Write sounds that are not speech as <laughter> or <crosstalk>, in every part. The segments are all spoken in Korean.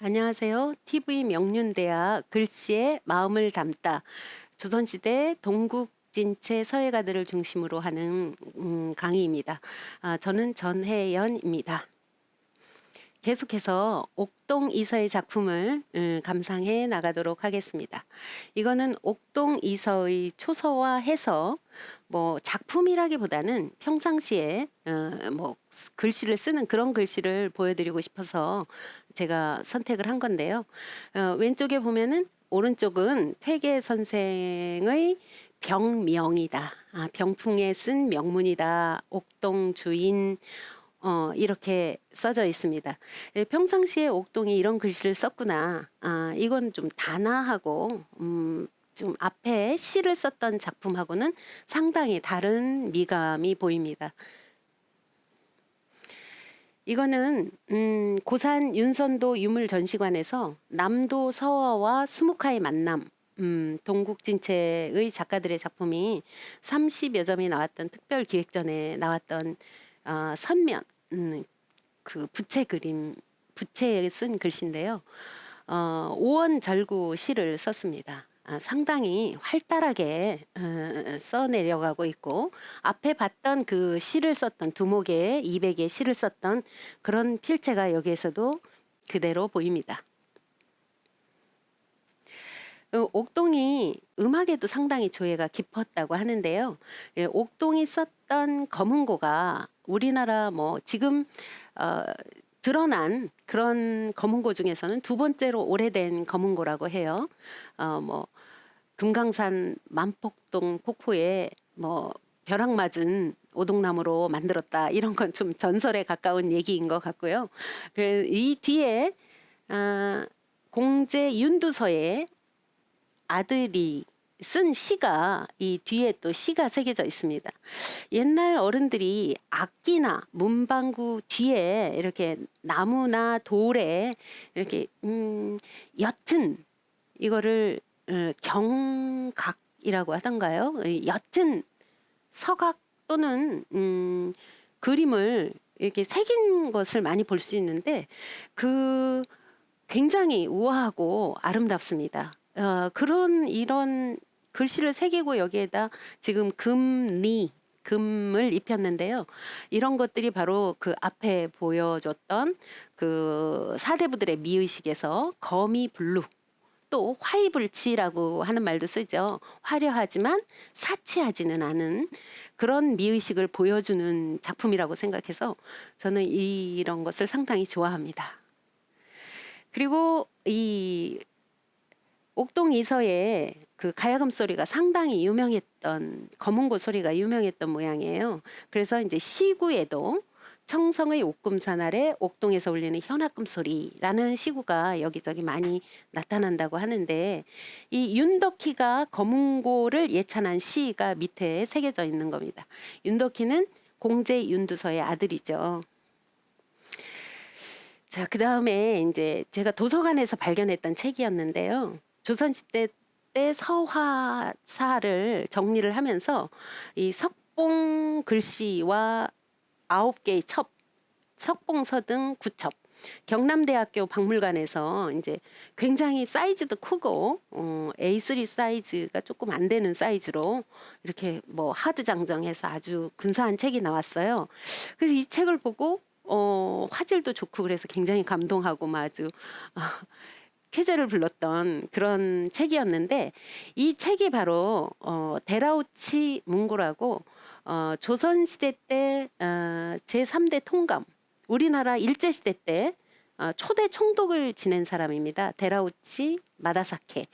안녕하세요. TV 명륜대학 글씨의 마음을 담다 조선시대 동국진체 서예가들을 중심으로 하는 음, 강의입니다. 아, 저는 전혜연입니다. 계속해서 옥동 이서의 작품을 음, 감상해 나가도록 하겠습니다. 이거는 옥동 이서의 초서화해서 뭐 작품이라기보다는 평상시에 어, 뭐 글씨를 쓰는 그런 글씨를 보여드리고 싶어서 제가 선택을 한 건데요. 어, 왼쪽에 보면은 오른쪽은 퇴계 선생의 병명이다. 아, 병풍에 쓴 명문이다. 옥동 주인 어, 이렇게 써져 있습니다. 예, 평상시에 옥동이 이런 글씨를 썼구나. 아, 이건 좀 단아하고, 음, 좀 앞에 시를 썼던 작품하고는 상당히 다른 미감이 보입니다. 이거는 음, 고산 윤선도 유물 전시관에서 남도 서화와 수묵화의 만남 음, 동국진체의 작가들의 작품이 30여 점이 나왔던 특별 기획전에 나왔던 어, 선면 음, 그 부채 그림 부채에 쓴 글씨인데요. 어, 오원절구 시를 썼습니다. 아, 상당히 활달하게 어, 써내려가고 있고 앞에 봤던 그 시를 썼던 두목의 200의 시를 썼던 그런 필체가 여기에서도 그대로 보입니다. 어, 옥동이 음악에도 상당히 조예가 깊었다고 하는데요. 예, 옥동이 썼던 검은고가 우리나라 뭐 지금 어, 드러난 그런 검은고 중에서는 두 번째로 오래된 검은고라고 해요. 어, 뭐 금강산 만폭동 폭포에 뭐 벼락 맞은 오동나무로 만들었다 이런 건 좀 전설에 가까운 얘기인 것 같고요. 그래서 이 뒤에 아, 공제 윤두서의 아들이 쓴 시가 이 뒤에 또 시가 새겨져 있습니다. 옛날 어른들이 악기나 문방구 뒤에 이렇게 나무나 돌에 이렇게 음 옅은 이거를 어, 경각이라고 하던가요? 이 옅은 서각 또는 음 그림을 이렇게 새긴 것을 많이 볼 수 있는데 그 굉장히 우아하고 아름답습니다. 어, 그런 이런 글씨를 새기고 여기에다 지금 금리 금을 입혔는데요. 이런 것들이 바로 그 앞에 보여줬던 그 사대부들의 미의식에서 거미 블루 또 화이불치라고 하는 말도 쓰죠. 화려하지만 사치하지는 않은 그런 미의식을 보여주는 작품이라고 생각해서 저는 이런 것을 상당히 좋아합니다. 그리고 이 옥동 이서의 그 가야금 소리가 상당히 유명했던 검은고 소리가 유명했던 모양이에요. 그래서 이제 시구에도 청성의 옥금산 아래 옥동에서 울리는 현악금 소리라는 시구가 여기저기 많이 나타난다고 하는데 이 윤덕희가 검은고를 예찬한 시가 밑에 새겨져 있는 겁니다. 윤덕희는 공제 윤두서의 아들이죠. 자, 그 다음에 이제 제가 도서관에서 발견했던 책이었는데요. 조선시대 때 서화사를 정리를 하면서 이 석봉 글씨와 아홉 개의 첩, 석봉서 등 구첩, 경남대학교 박물관에서 이제 굉장히 사이즈도 크고 어, A3 사이즈가 조금 안 되는 사이즈로 이렇게 뭐 하드 장정해서 아주 근사한 책이 나왔어요. 그래서 이 책을 보고 어, 화질도 좋고 그래서 굉장히 감동하고 막 아주 어, 쾌재를 불렀던 그런 책이었는데 이 책이 바로 어, 데라우치 문고라고 어, 조선 시대 때 어, 제3대 통감 우리나라 일제 시대 때 어, 초대 총독을 지낸 사람입니다. 데라우치 마다사케.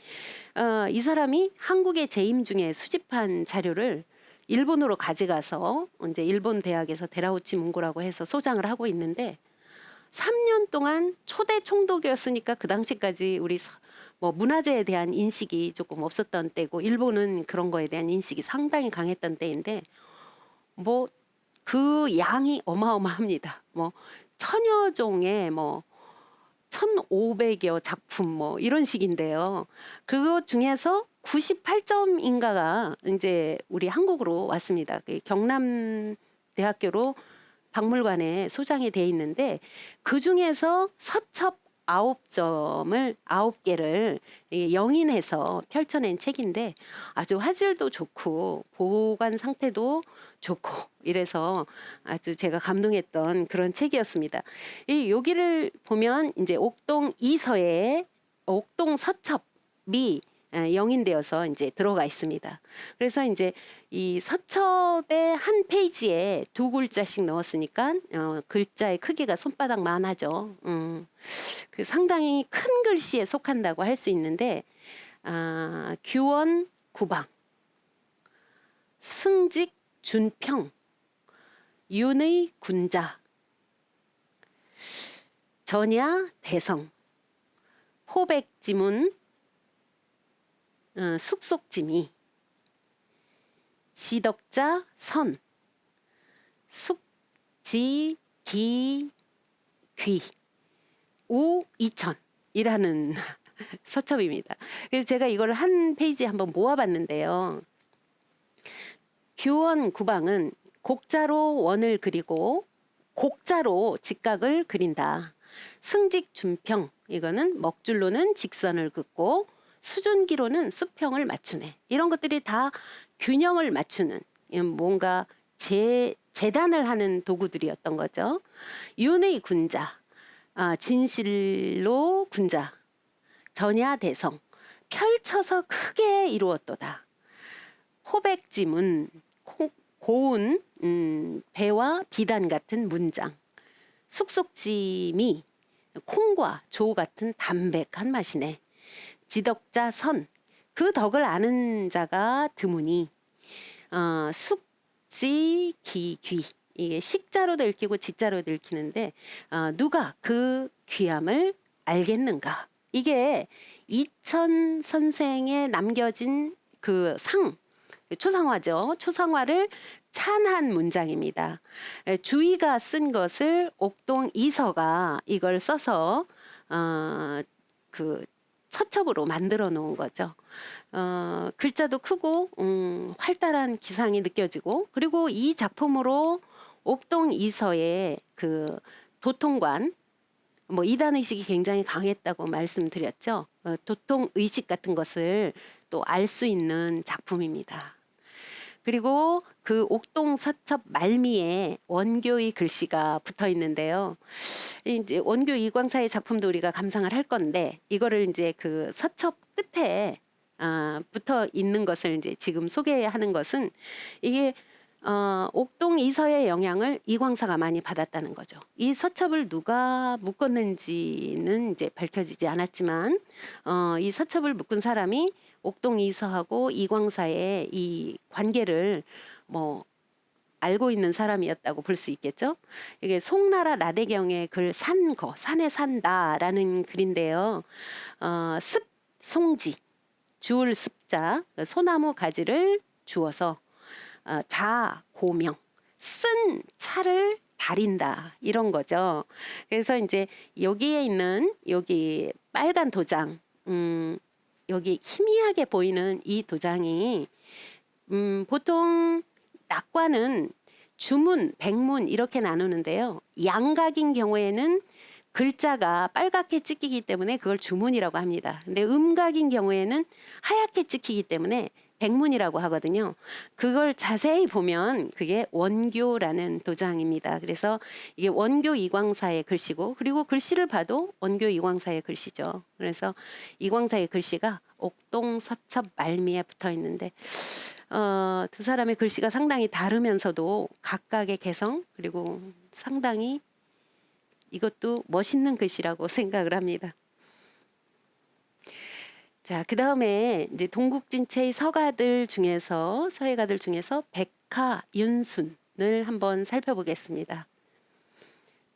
어, 이 사람이 한국의 재임 중에 수집한 자료를 일본으로 가져가서 이제 일본 대학에서 데라우치 문고라고 해서 소장을 하고 있는데 3년 동안 초대 총독이었으니까 그 당시까지 우리 서- 뭐 문화재에 대한 인식이 조금 없었던 때고 일본은 그런 거에 대한 인식이 상당히 강했던 때인데 뭐 그 양이 어마어마합니다. 뭐 천여 종의 뭐 1,500여 작품 뭐 이런 식인데요. 그것 중에서 98점인가가 이제 우리 한국으로 왔습니다. 그 경남 대학교로 박물관에 소장이 돼 있는데 그 중에서 서첩 아홉 점을 아홉 개를 영인해서 펼쳐낸 책인데 아주 화질도 좋고 보관 상태도 좋고 이래서 아주 제가 감동했던 그런 책이었습니다. 이 여기를 보면 이제 옥동 이서에 옥동 서첩이 에, 영인되어서 이제 들어가 있습니다. 그래서 이제 이 서첩의 한 페이지에 두 글자씩 넣었으니까 어, 글자의 크기가 손바닥만 하죠. 음, 그 상당히 큰 글씨에 속한다고 할 수 있는데 아, 규원 구방, 승직 준평, 윤의 군자, 전야 대성, 호백지문, 어, 숙속지미, 지덕자 선, 숙지 기 귀, 우 이천 이라는 <laughs> 서첩입니다. 그래서 제가 이걸 한 페이지에 한번 모아봤는데요. 규원 구방은 곡자로 원을 그리고 곡자로 직각을 그린다. 승직 준평 이거는 먹줄로는 직선을 긋고 수준기로는 수평을 맞추네. 이런 것들이 다 균형을 맞추는 이 뭔가 재, 재단을 하는 도구들이었던 거죠. 윤의 군자, 아, 진실로 군자, 전야대성 펼쳐서 크게 이루었도다. 호백지문 코- 고운 음, 배와 비단 같은 문장 숙속짐이 콩과 조 같은 담백한 맛이네 지덕자 선 그 덕을 아는 자가 드무니 어, 숙지 기귀 이게 식자로도 읽히고 지자로도 읽히는데 어, 누가 그 귀함을 알겠는가 이게 이천 선생의 남겨진 그 상 초상화죠. 초상화를 찬한 문장입니다. 에, 주의가 쓴 것을 옥동 이서가 이걸 써서 어, 그 서첩으로 만들어 놓은 거죠. 어, 글자도 크고 음, 활달한 기상이 느껴지고 그리고 이 작품으로 옥동 이서의 그 도통관 뭐 이단 의식이 굉장히 강했다고 말씀드렸죠. 어, 도통 의식 같은 것을 또 알 수 있는 작품입니다. 그리고 그 옥동 서첩 말미에 원교의 글씨가 붙어 있는데요. 이제 원교 이광사의 작품도 우리가 감상을 할 건데 이거를 이제 그 서첩 끝에 아, 붙어 있는 것을 이제 지금 소개하는 것은 이게 어, 옥동 이서의 영향을 이광사가 많이 받았다는 거죠. 이 서첩을 누가 묶었는지는 이제 밝혀지지 않았지만 어, 이 서첩을 묶은 사람이 옥동 이서하고 이광사의 이 관계를 뭐 알고 있는 사람이었다고 볼 수 있겠죠. 이게 송나라 나대경의 글 산거 산에 산다라는 글인데요. 어, 습 송지 주울 습자 소나무 가지를 주어서 어, 자 고명 쓴 차를 다린다 이런 거죠. 그래서 이제 여기에 있는 여기 빨간 도장, 음, 여기 희미하게 보이는 이 도장이 음, 보통 낙과는 주문, 백문 이렇게 나누는데요. 양각인 경우에는 글자가 빨갛게 찍히기 때문에 그걸 주문이라고 합니다. 근데 음각인 경우에는 하얗게 찍히기 때문에 백문이라고 하거든요. 그걸 자세히 보면 그게 원교라는 도장입니다. 그래서 이게 원교 이광사의 글씨고 그리고 글씨를 봐도 원교 이광사의 글씨죠. 그래서 이광사의 글씨가 옥동 서첩 말미에 붙어 있는데 어, 두 사람의 글씨가 상당히 다르면서도 각각의 개성 그리고 상당히 이것도 멋있는 글씨라고 <laughs> 생각을 합니다. 자, 그 다음에 이제 동국진체의 서가들 중에서 서예가들 중에서 백하 윤순을 한번 살펴보겠습니다.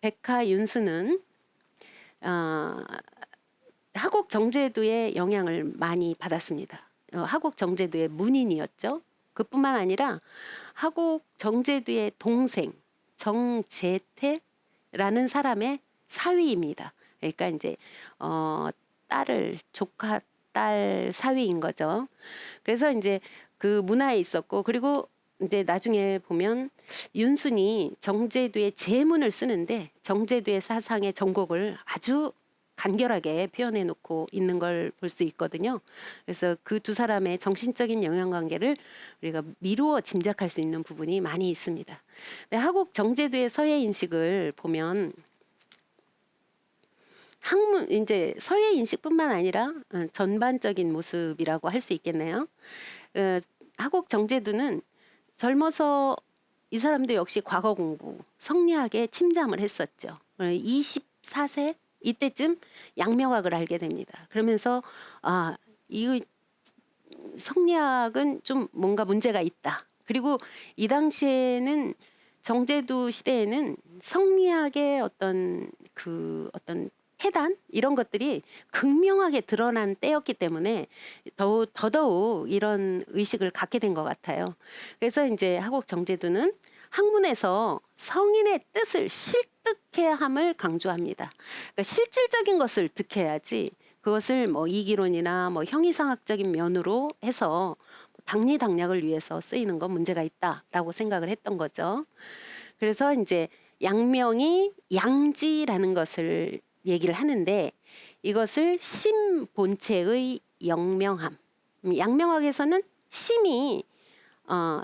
백하 윤순은 어, 하곡 정제도의 영향을 많이 받았습니다. 어, 하곡 정제도의 문인이었죠. 그뿐만 아니라 하곡 정제도의 동생 정재태라는 사람의 사위입니다. 그러니까 이제 어, 딸을 조카 딸 사위인 거죠. 그래서 이제 그 문화에 있었고 그리고 이제 나중에 보면 윤순이 정제도의 제문을 쓰는데 정제도의 사상의 정곡을 아주 간결하게 표현해 놓고 있는 걸 볼 수 있거든요. 그래서 그 두 사람의 정신적인 영향 관계를 우리가 미루어 짐작할 수 있는 부분이 많이 있습니다. 하곡 정제도의 서예 인식을 보면 학문 이제 서예 인식뿐만 아니라 어, 전반적인 모습이라고 할 수 있겠네요. 어, 하곡 정제도는 젊어서 이 사람도 역시 과거 공부 성리학에 침잠을 했었죠. 24세 이때쯤 양명학을 알게 됩니다. 그러면서 아, 이 성리학은 좀 뭔가 문제가 있다. 그리고 이 당시에는 정제도 시대에는 성리학의 어떤 그 어떤 해단 이런 것들이 극명하게 드러난 때였기 때문에 더욱 더더욱 이런 의식을 갖게 된 것 같아요. 그래서 이제 하곡 정제도는 학문에서 성인의 뜻을 실득해야 함을 강조합니다. 그러니까 실질적인 것을 득해야지 그것을 뭐 이기론이나 뭐 형이상학적인 면으로 해서 당리 당략을 위해서 쓰이는 건 문제가 있다라고 생각을 했던 거죠. 그래서 이제 양명이 양지라는 것을 얘기를 하는데 이것을 심 본체의 영명함. 음, 양명학에서는 심이 어,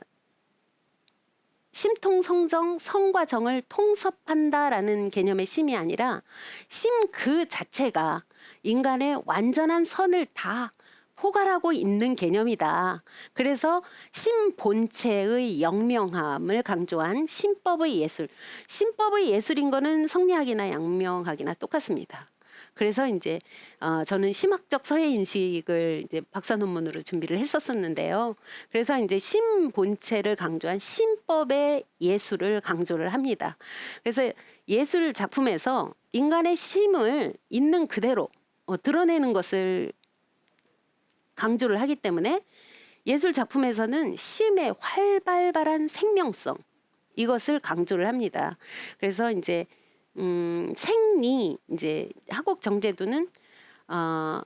심통 성정 성과 정을 통섭한다라는 개념의 심이 아니라 심 그 자체가 인간의 완전한 선을 다 포괄하고 있는 개념이다. 그래서 심 본체의 영명함을 강조한 신법의 예술. 신법의 예술인 거는 성리학이나 양명학이나 똑같습니다. 그래서 이제 어, 저는 심학적 서예 인식을 이제 박사 논문으로 준비를 했었었는데요. 그래서 이제 심 본체를 강조한 신법의 예술을 강조를 합니다. 그래서 예술 작품에서 인간의 심을 있는 그대로 어, 드러내는 것을 강조를 하기 때문에 예술 작품에서는 심의 활발발한 생명성 이것을 강조를 합니다. 그래서 이제 음, 생리 이제 하곡 정제도는 어,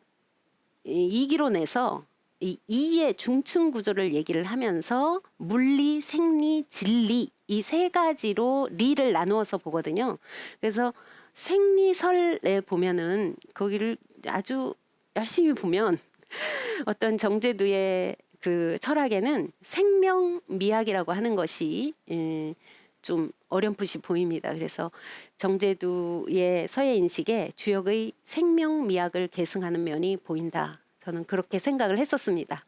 이- 이기론에서 이 이의 중층 구조를 얘기를 하면서 물리, 생리, 진리 이 세 가지로 리를 나누어서 보거든요. 그래서 생리설에 보면은 거기를 아주 열심히 보면 <laughs> 어떤 정제도의 그 철학에는 생명 미학이라고 하는 것이 예, 좀 어렴풋이 보입니다. 그래서 정제도의 서예 인식에 주역의 생명 미학을 계승하는 면이 보인다. 저는 그렇게 생각을 했었습니다.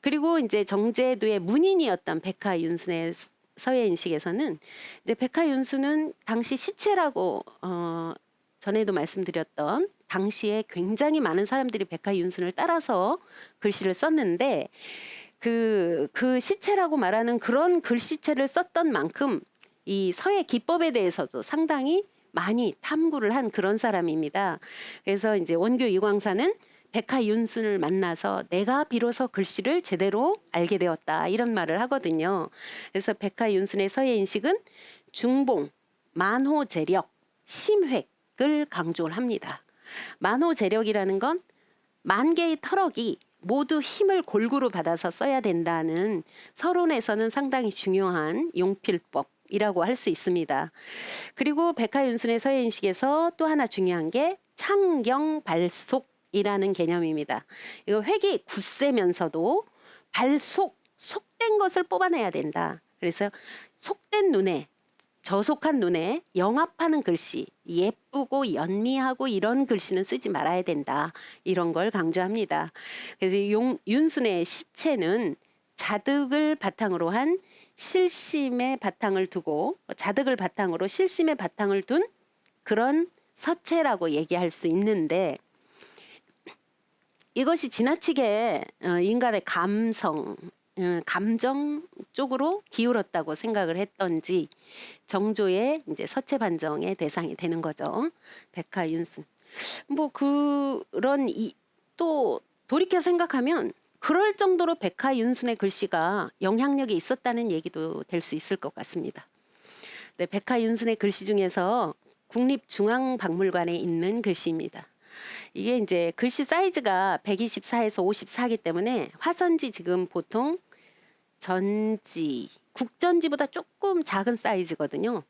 그리고 이제 정제도의 문인이었던 백화 윤순의 서예 인식에서는 이제 백화윤순은 당시 시체라고 어, 전에도 말씀드렸던 당시에 굉장히 많은 사람들이 백화 윤순을 따라서 글씨를 썼는데 그, 그 시체라고 말하는 그런 글씨체를 썼던 만큼 이 서예 기법에 대해서도 상당히 많이 탐구를 한 그런 사람입니다. 그래서 이제 원교 이광사는 백화 윤순을 만나서 내가 비로소 글씨를 제대로 알게 되었다 이런 말을 하거든요. 그래서 백화 윤순의 서예 인식은 중봉, 만호 재력, 심획을 강조를 합니다. 만호재력이라는 건 만 개의 터럭이 모두 힘을 골고루 받아서 써야 된다는 서론에서는 상당히 중요한 용필법 이라고 할 수 있습니다. 그리고 백화윤순의 서예인식에서 또 하나 중요한 게 창경 발속이라는 개념입니다. 이거 획이 굳세면서도 발속, 속된 것을 뽑아내야 된다. 그래서 속된 눈에 저속한 눈에 영합하는 글씨, 예쁘고 연미하고 이런 글씨는 쓰지 말아야 된다. 이런 걸 강조합니다. 그래서 용, 윤순의 시체는 자득을 바탕으로 한 실심의 바탕을 두고 자득을 바탕으로 실심의 바탕을 둔 그런 서체라고 얘기할 수 있는데 이것이 지나치게 어, 인간의 감성, 어, 감정 쪽으로 기울었다고 생각을 했던지 정조의 이제 서체 반정의 대상이 되는 거죠. 백화 윤순. 뭐 그런 이, 또 돌이켜 생각하면 그럴 정도로 백화 윤순의 글씨가 영향력이 있었다는 얘기도 될 수 있을 것 같습니다. 네, 백화 윤순의 글씨 중에서 국립중앙박물관에 있는 글씨입니다. 이게 이제 글씨 사이즈가 124에서 54이기 때문에 화선지 지금 보통 전지, 국전지보다 조금 작은 사이즈거든요.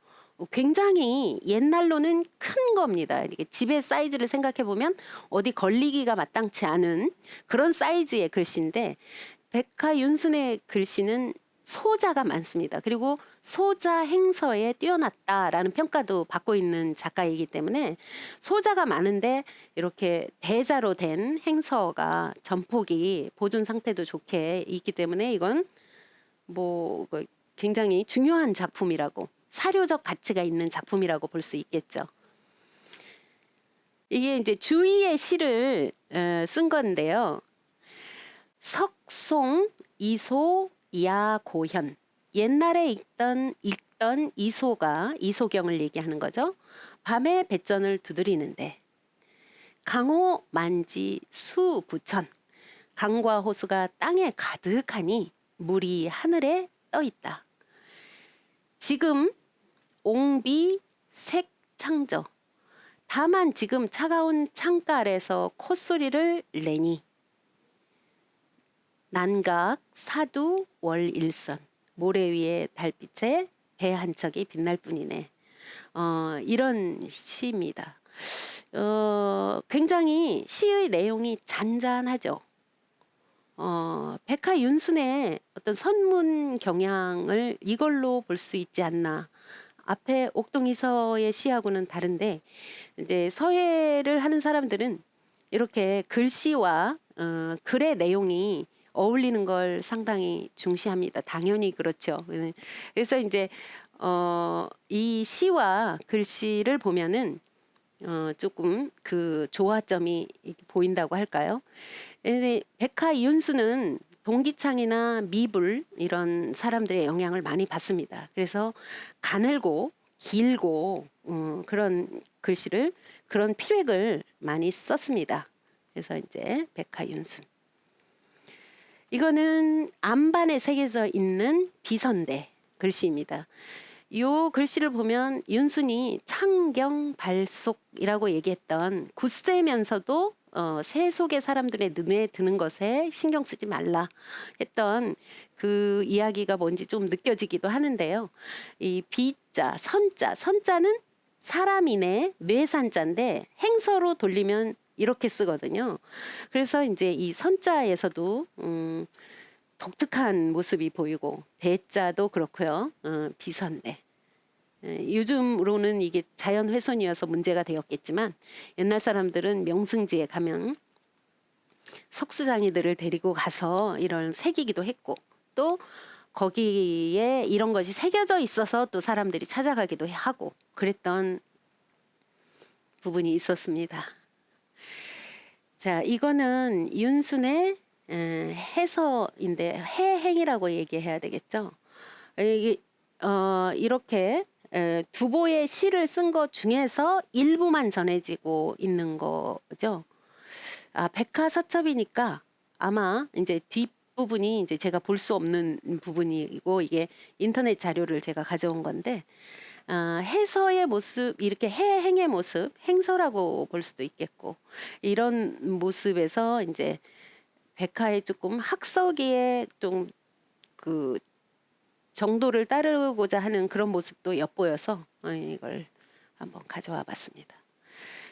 굉장히 옛날로는 큰 겁니다. 이렇게 집의 사이즈를 생각해 보면 어디 걸리기가 마땅치 않은 그런 사이즈의 글씨인데 백화 윤순의 글씨는 소자가 많습니다. 그리고 소자 행서에 뛰어났다라는 평가도 받고 있는 작가이기 때문에 소자가 많은데 이렇게 대자로 된 행서가 전폭이 보존 상태도 좋게 있기 때문에 이건 뭐그 굉장히 중요한 작품이라고 사료적 가치가 있는 작품이라고 볼 수 있겠죠. 이게 이제 주위의 시를 어, 쓴 건데요. 석송, 이소, 야고현. 옛날에 읽던 읽던 이소가 이소경을 얘기하는 거죠. 밤에 배전을 두드리는데 강호 만지 수 부천 강과 호수가 땅에 가득하니 물이 하늘에 떠 있다. 지금 옹비 색창저 다만 지금 차가운 창가 아래서 콧소리를 내니 난각 사두 월일선 모래 위에 달빛에 배 한 척이 빛날 뿐이네. 어, 이런 시입니다. 어, 굉장히 시의 내용이 잔잔하죠. 어, 백화윤순의 어떤 선문 경향을 이걸로 볼 수 있지 않나. 앞에 옥동이서의 시하고는 다른데 이제 서예를 하는 사람들은 이렇게 글씨와 어, 글의 내용이 어울리는 걸 상당히 중시합니다. 당연히 그렇죠. 예. 그래서 이제 어, 이 시와 글씨를 보면은 어, 조금 그 조화점이 보인다고 할까요? 근데 백화 이윤수는 동기창이나 미불 이런 사람들의 영향을 많이 받습니다. 그래서 가늘고 길고 어, 그런 글씨를 그런 필획을 많이 썼습니다. 그래서 이제 백화 윤순. 이거는 안반에 새겨져 있는 비선대 글씨입니다. 요 글씨를 보면 윤순이 창경 발속이라고 얘기했던 굳세면서도 어, 새 속의 사람들의 눈에 드는 것에 신경 쓰지 말라 했던 그 이야기가 뭔지 좀 느껴지기도 하는데요. 이 비자, 선자, 선자는 사람이네 뇌산자인데 행서로 돌리면 이렇게 쓰거든요. 그래서 이제 이 선자에서도 음, 독특한 모습이 보이고 대자도 그렇고요. 어, 비선대. 예, 요즘으로는 이게 자연 훼손이어서 문제가 되었겠지만 옛날 사람들은 명승지에 가면 석수장이들을 데리고 가서 이런 새기기도 했고 또 거기에 이런 것이 새겨져 있어서 또 사람들이 찾아가기도 하고 그랬던 부분이 있었습니다. 자, 이거는 윤순의 에, 해서인데 해행이라고 얘기해야 되겠죠. 이게 어, 이렇게 에, 두보의 시를 쓴 것 중에서 일부만 전해지고 있는 거죠. 아, 백화서첩이니까 아마 이제 뒷 부분이 이제 제가 볼 수 없는 부분이고 이게 인터넷 자료를 제가 가져온 건데 아, 해서의 모습 이렇게 해행의 모습 행서라고 볼 수도 있겠고 이런 모습에서 이제 백화의 조금 학서기에 좀그 정도를 따르고자 하는 그런 모습도 엿보여서 어, 이걸 한번 가져와 봤습니다.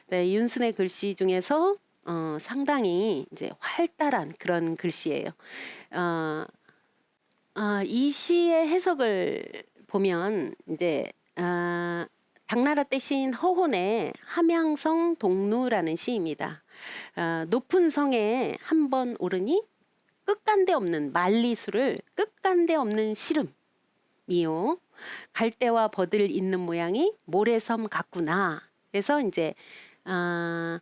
네, 윤순의 글씨 중에서 어, 상당히 이제 활달한 그런 글씨예요. 어, 아, 이 시의 해석을 보면 이제 아, 당나라 때 시인 허혼의 함양성 동루라는 시입니다. 아, 높은 성에 한 번 오르니 끝간데 없는 만리수를 끝간데 없는 시름 이요. 갈대와 버들 있는 모양이 모래섬 같구나. 그래서 이제 아,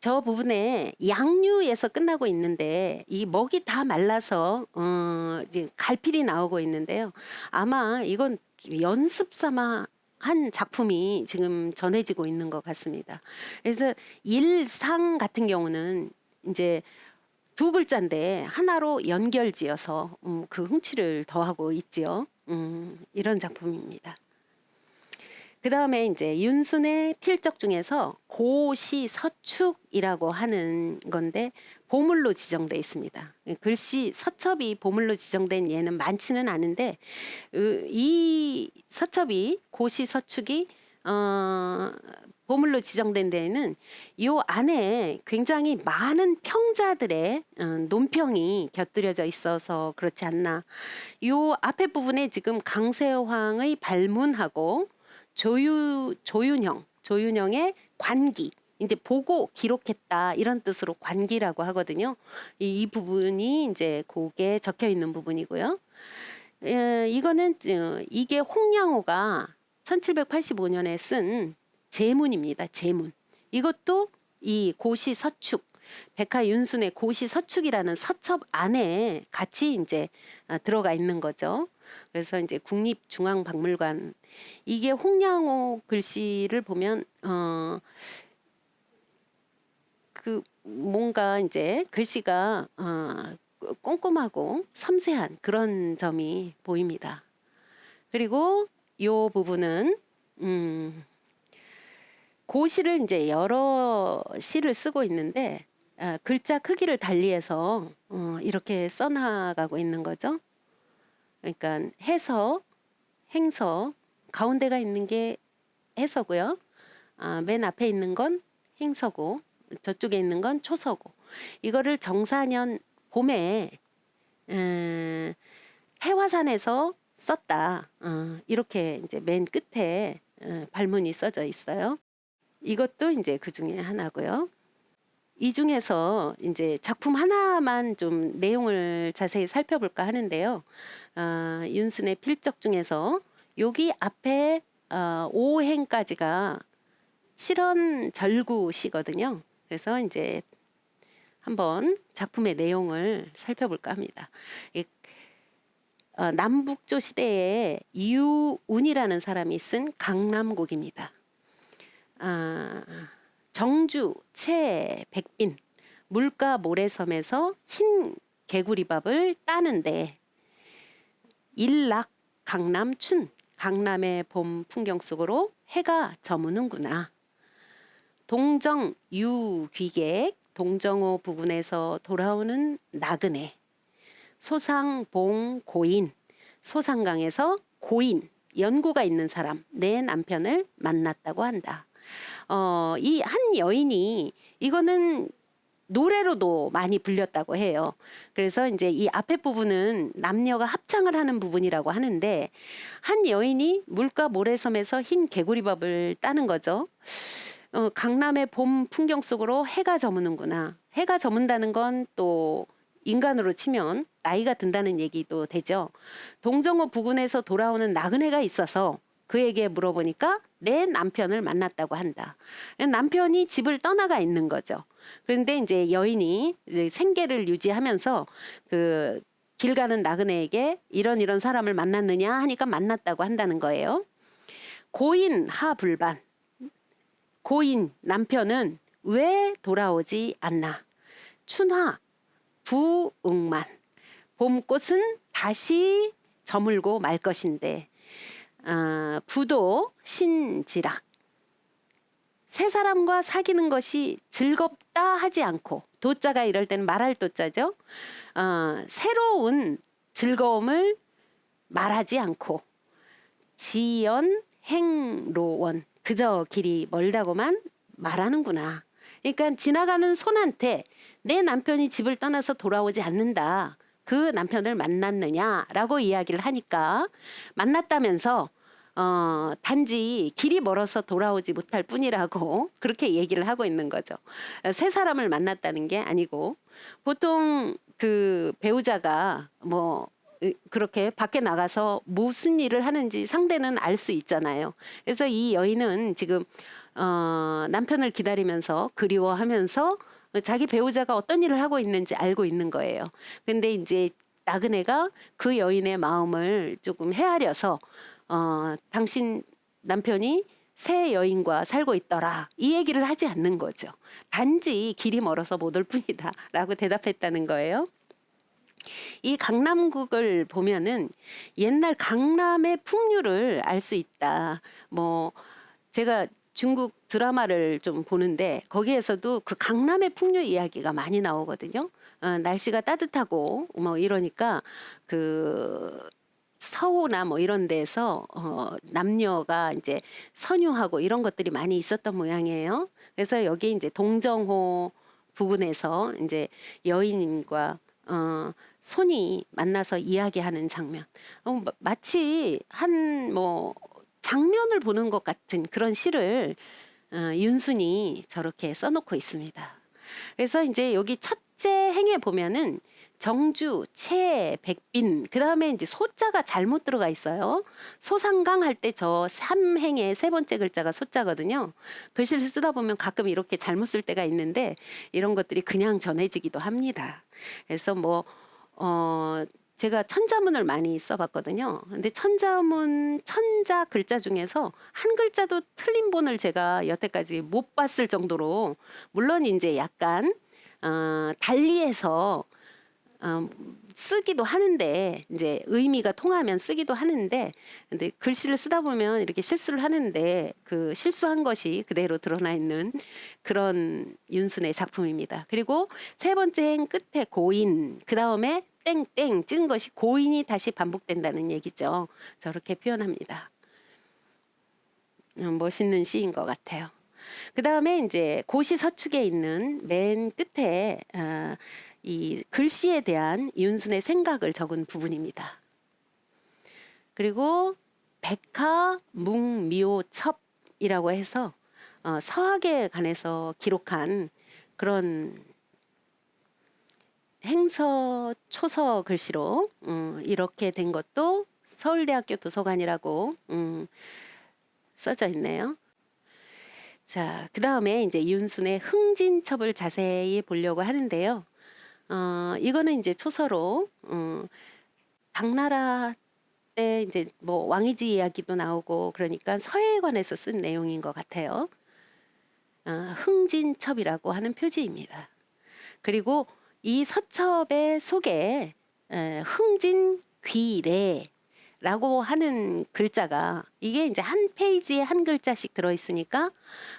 저 부분에 양류에서 끝나고 있는데 이 먹이 다 말라서 어 이제 갈필이 나오고 있는데요. 아마 이건 연습 삼아 한 작품이 지금 전해지고 있는 것 같습니다. 그래서 일상 같은 경우는 이제 두 글자인데 하나로 연결지어서 음, 그 흥취를 더하고 있지요. 음, 이런 작품입니다. 그 다음에 이제 윤순의 필적 중에서 고시 서축이라고 하는 건데 보물로 지정돼 있습니다. 글씨 서첩이 보물로 지정된 예는 많지는 않은데 으, 이 서첩이 고시 서축이 어, 보물로 지정된 데에는 요 안에 굉장히 많은 평자들의 어, 논평이 곁들여져 있어서 그렇지 않나. 요 앞에 부분에 지금 강세황의 발문하고 조유 조윤형 조윤형의 관기 이제 보고 기록했다 이런 뜻으로 관기라고 하거든요. 이, 이 부분이 이제 곡에 적혀 있는 부분이고요. 에, 이거는 어, 이게 홍양호가 1785년에 쓴 제문입니다. 제문. 이것도 이 고시 서축 백화 윤순의 고시 서축이라는 서첩 안에 같이 이제 아, 들어가 있는 거죠. 그래서 이제 국립중앙박물관 이게 홍양호 글씨를 보면 어 그 뭔가 이제 글씨가 어 꼼꼼하고 섬세한 그런 점이 보입니다. 그리고 요 부분은 음 고시를 이제 여러 시를 쓰고 있는데 아, 글자 크기를 달리해서 어, 이렇게 써나가고 있는 거죠. 그러니까 해서, 행서, 가운데가 있는 게 해서고요. 아, 맨 앞에 있는 건 행서고 저쪽에 있는 건 초서고 이거를 정사년 봄에 음, 해화산에서 썼다. 어, 이렇게 이제 맨 끝에 어, 발문이 써져 있어요. 이것도 이제 그 중에 하나고요. 이 중에서 이제 작품 하나만 좀 내용을 자세히 살펴볼까 하는데요. 어, 윤순의 필적 중에서 여기 앞에 어, 5행까지가 실언 절구시거든요. 그래서 이제 한번 작품의 내용을 살펴볼까 합니다. 이, 어, 남북조 시대에 이유운이라는 사람이 쓴 강남곡입니다. 아, 정주 채 백빈. 물가 모래섬에서 흰 개구리밥을 따는데 일락 강남춘. 강남의 봄 풍경 속으로 해가 저무는구나. 동정 유귀객 동정호 부근에서 돌아오는 나그네. 소상봉 고인. 소상강에서 고인. 연고가 있는 사람. 내 남편을 만났다고 한다. 어, 이 한 여인이 이거는 노래로도 많이 불렸다고 해요. 그래서 이제 이 앞에 부분은 남녀가 합창을 하는 부분이라고 하는데 한 여인이 물가 모래섬에서 흰 개구리밥을 따는 거죠. 어, 강남의 봄 풍경 속으로 해가 저무는구나. 해가 저문다는 건 또 인간으로 치면 나이가 든다는 얘기도 되죠. 동정호 부근에서 돌아오는 나그네가 있어서 그에게 물어보니까 내 남편을 만났다고 한다. 남편이 집을 떠나가 있는 거죠. 그런데 이제 여인이 생계를 유지하면서 그 길 가는 나그네에게 이런 이런 사람을 만났느냐 하니까 만났다고 한다는 거예요. 고인 하불반. 고인 남편은 왜 돌아오지 않나? 춘화 부응만. 봄꽃은 다시 저물고 말 것인데 아, 부도 신지락 새 사람과 사귀는 것이 즐겁다 하지 않고 도자가 이럴 때는 말할 도자죠. 어, 새로운 즐거움을 말하지 않고 지연 행로원 그저 길이 멀다고만 말하는구나. 그러니까 지나가는 손한테 내 남편이 집을 떠나서 돌아오지 않는다. 그 남편을 만났느냐라고 이야기를 하니까 만났다면서 어, 단지 길이 멀어서 돌아오지 못할 뿐이라고 <laughs> 그렇게 얘기를 하고 있는 거죠. 새 사람을 만났다는 게 아니고 보통 그 배우자가 뭐 으, 그렇게 밖에 나가서 무슨 일을 하는지 상대는 알 수 있잖아요. 그래서 이 여인은 지금 어, 남편을 기다리면서 그리워하면서 자기 배우자가 어떤 일을 하고 있는지 알고 있는 거예요. 근데 이제 나그네가 그 여인의 마음을 조금 헤아려서 어, 당신 남편이 새 여인과 살고 있더라. 이 얘기를 하지 않는 거죠. 단지 길이 멀어서 못 올 뿐이다. <laughs> 라고 대답했다는 거예요. 이 강남국을 보면은 옛날 강남의 풍류를 알 수 있다. 뭐, 제가 중국 드라마를 좀 보는데 거기에서도 그 강남의 풍류 이야기가 많이 나오거든요. 어, 날씨가 따뜻하고 뭐 이러니까 그 서호나 뭐 이런 데서 어, 남녀가 이제 선유하고 이런 것들이 많이 있었던 모양이에요. 그래서 여기 이제 동정호 부근에서 이제 여인과 어, 손이 만나서 이야기하는 장면. 어, 마- 마치 한 뭐 장면을 보는 것 같은 그런 시를 어, 윤순이 저렇게 써놓고 있습니다. 그래서 이제 여기 첫째 행에 보면은 정주, 채, 백빈, 그 다음에 이제 소자가 잘못 들어가 있어요. 소상강 할 때 저 삼행의 세 번째 글자가 소자거든요. 글씨를 쓰다 보면 가끔 이렇게 잘못 쓸 때가 있는데 이런 것들이 그냥 전해지기도 합니다. 그래서 뭐, 어, 제가 천자문을 많이 써봤거든요. 근데 천자문, 천자 글자 중에서 한 글자도 틀린 본을 제가 여태까지 못 봤을 정도로 물론 이제 약간 어, 달리해서 어, 쓰기도 하는데 이제 의미가 통하면 쓰기도 하는데 근데 글씨를 쓰다 보면 이렇게 실수를 하는데 그 실수한 것이 그대로 드러나 있는 그런 윤순의 작품입니다. 그리고 세 번째 행 끝에 고인 그 다음에 땡땡 찍은 것이 고인이 다시 반복된다는 얘기죠. 저렇게 표현합니다. 음, 멋있는 시인 것 같아요. 그 다음에 이제 고시 서축에 있는 맨 끝에 아, 이 글씨에 대한 윤순의 생각을 적은 부분입니다. 그리고 백화 묵미오첩이라고 해서 어, 서학에 관해서 기록한 그런 행서 초서 글씨로 음, 이렇게 된 것도 서울대학교 도서관이라고 음, 써져 있네요. 자, 그 다음에 이제 윤순의 흥진첩을 자세히 보려고 하는데요. 어, 이거는 이제 초서로 어, 당나라 때 이제 뭐 왕이지 이야기도 나오고 그러니까 서해에 관해서 쓴 내용인 것 같아요. 어, 흥진첩이라고 하는 표지입니다. 그리고 이 서첩의 속에 에, 흥진 귀래라고 하는 글자가 이게 이제 한 페이지에 한 글자씩 들어 있으니까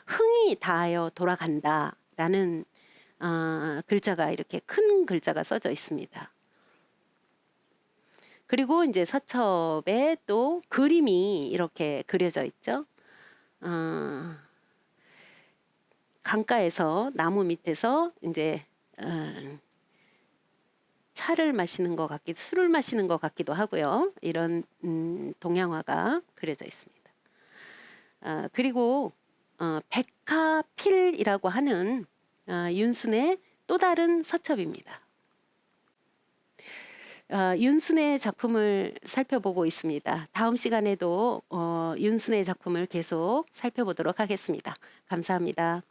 흥이 다하여 돌아간다라는 어, 글자가 이렇게 큰 글자가 써져 있습니다. 그리고 이제 서첩에 또 그림이 이렇게 그려져 있죠. 어, 강가에서 나무 밑에서 이제 어, 차를 마시는 것 같기도 술을 마시는 것 같기도 하고요. 이런 음, 동양화가 그려져 있습니다. 어, 그리고 어, 백화필이라고 하는 어, 윤순의 또 다른 서첩입니다. 어, 윤순의 작품을 살펴보고 있습니다. 다음 시간에도 어, 윤순의 작품을 계속 살펴보도록 하겠습니다. 감사합니다.